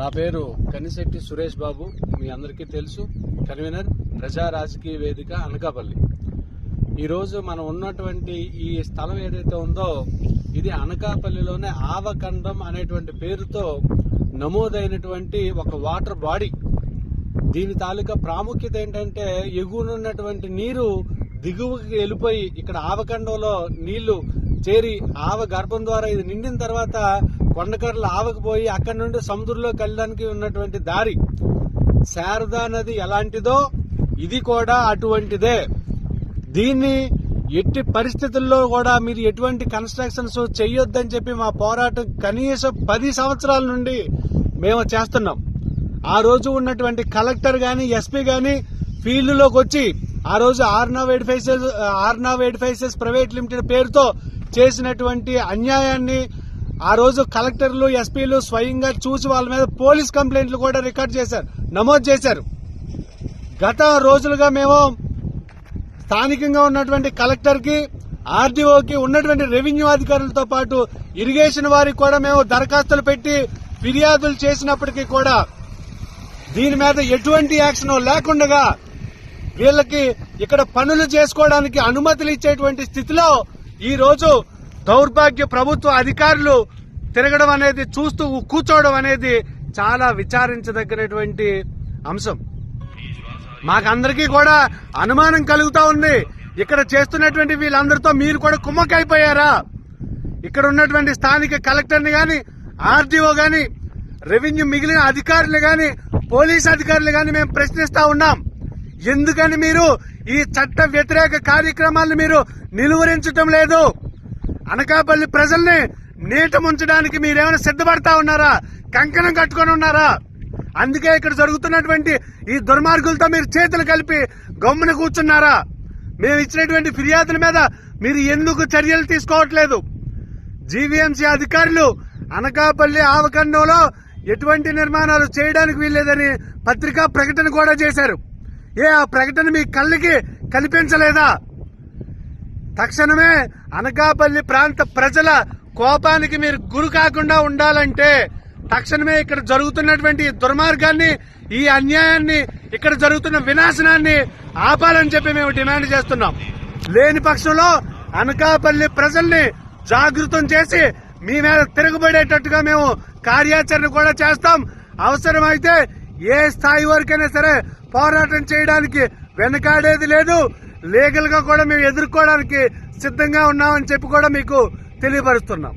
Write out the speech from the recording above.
నా పేరు కనిశెట్టి సురేష్ బాబు. మీ అందరికీ తెలుసు. కన్వీనర్ ప్రజా రాజకీయ వేదిక అనకాపల్లి. ఈరోజు మనం ఉన్నటువంటి ఈ స్థలం ఏదైతే ఉందో ఇది అనకాపల్లిలోనే ఆవకండం అనేటువంటి పేరుతో నమోదైనటువంటి ఒక వాటర్ బాడీ. దీని తాలూకా ప్రాముఖ్యత ఏంటంటే ఎగువనున్నటువంటి నీరు దిగువకి వెళ్ళిపోయి ఇక్కడ ఆవకండంలో నీళ్ళు చేరి ఆవ గర్భం ద్వారా ఇది నిండిన తర్వాత కొండకర్లు ఆవకపోయి అక్కడి నుండి సముద్రంలోకి వెళ్ళడానికి ఉన్నటువంటి దారి. శారదా నది ఎలాంటిదో ఇది కూడా అటువంటిదే. దీన్ని ఎట్టి పరిస్థితుల్లో కూడా మీరు ఎటువంటి కన్స్ట్రక్షన్స్ చెయ్యొద్దని చెప్పి మా పోరాటం కనీసం పది సంవత్సరాల నుండి మేము చేస్తున్నాం. ఆ రోజు ఉన్నటువంటి కలెక్టర్ గాని ఎస్పీ గాని ఫీల్డ్లోకి వచ్చి ఆ రోజు ఆర్నావ్ ఎడిఫైసెస్ ఆర్నావ్ ఎడిఫైసెస్ ప్రైవేట్ లిమిటెడ్ పేరుతో చేసినటువంటి అన్యాయాన్ని ఆ రోజు కలెక్టర్లు ఎస్పీలు స్వయంగా చూసి వాళ్ళ మీద పోలీస్ కంప్లైంట్లు కూడా రికార్డ్ చేశారు నమోదు చేశారు. గత రోజులుగా మేము స్థానికంగా ఉన్నటువంటి కలెక్టర్కి ఆర్డీఓకి ఉన్నటువంటి రెవెన్యూ అధికారులతో పాటు ఇరిగేషన్ వారికి కూడా మేము దరఖాస్తులు పెట్టి ఫిర్యాదులు చేసినప్పటికీ కూడా దీని మీద ఎటువంటి యాక్షన్ లేకుండా వీళ్ళకి ఇక్కడ పనులు చేసుకోవడానికి అనుమతులు ఇచ్చేటువంటి స్థితిలో ఈ రోజు దౌర్భాగ్య ప్రభుత్వ అధికారులు తిరగడం అనేది చూస్తూ కూర్చోవడం అనేది చాలా విచారించదగినటువంటి అంశం. మాకందరికీ కూడా అనుమానం కలుగుతా ఉంది. ఇక్కడ చేస్తున్నటువంటి వీళ్ళందరితో మీరు కూడా కుమ్మకైపోయారా ఇక్కడ ఉన్నటువంటి స్థానిక కలెక్టర్ని కానీ ఆర్డీఓ కానీ రెవెన్యూ మిగిలిన అధికారులు కానీ పోలీస్ అధికారులు కానీ మేము ప్రశ్నిస్తా ఉన్నాం. ఎందుకని మీరు ఈ చట్ట వ్యతిరేక కార్యక్రమాలను మీరు నిలువరించటం లేదు? అనకాపల్లి ప్రజల్ని నీట ముంచడానికి మీరేమైనా సిద్ధపడతా ఉన్నారా? కంకణం కట్టుకొని ఉన్నారా? అందుకే ఇక్కడ జరుగుతున్నటువంటి ఈ దుర్మార్గులతో మీరు చేతులు కలిపి గమ్మున కూర్చున్నారా? మేము ఇచ్చినటువంటి ఫిర్యాదుల మీద మీరు ఎందుకు చర్యలు తీసుకోవట్లేదు? జీవీఎంసీ అధికారులు అనకాపల్లి ఆవకండంలో ఎటువంటి నిర్మాణాలు చేయడానికి వీల్లేదని పత్రికా ప్రకటన కూడా చేశారు. ఏ ఆ ప్రకటన మీ కళ్ళకి కనిపించలేదా? తక్షణమే అనకాపల్లి ప్రాంత ప్రజల కోపానికి మీరు గురి కాకుండా ఉండాలంటే తక్షణమే ఇక్కడ జరుగుతున్నటువంటి దుర్మార్గాన్ని ఈ అన్యాయాన్ని ఇక్కడ జరుగుతున్న వినాశనాన్ని ఆపాలని చెప్పి మేము డిమాండ్ చేస్తున్నాం. లేని పక్షంలో అనకాపల్లి ప్రజల్ని జాగృతం చేసి మీ మీద తిరగబడేటట్టుగా మేము కార్యాచరణ కూడా చేస్తాం. అవసరమైతే ఏ స్థాయి వరకైనా సరే పోరాటం చేయడానికి వెనకాడేది లేదు. లీగల్గా కూడా మేము ఎదుర్కోవడానికి సిద్ధంగా ఉన్నామని చెప్పి కూడా మీకు తెలియపరుస్తున్నాం.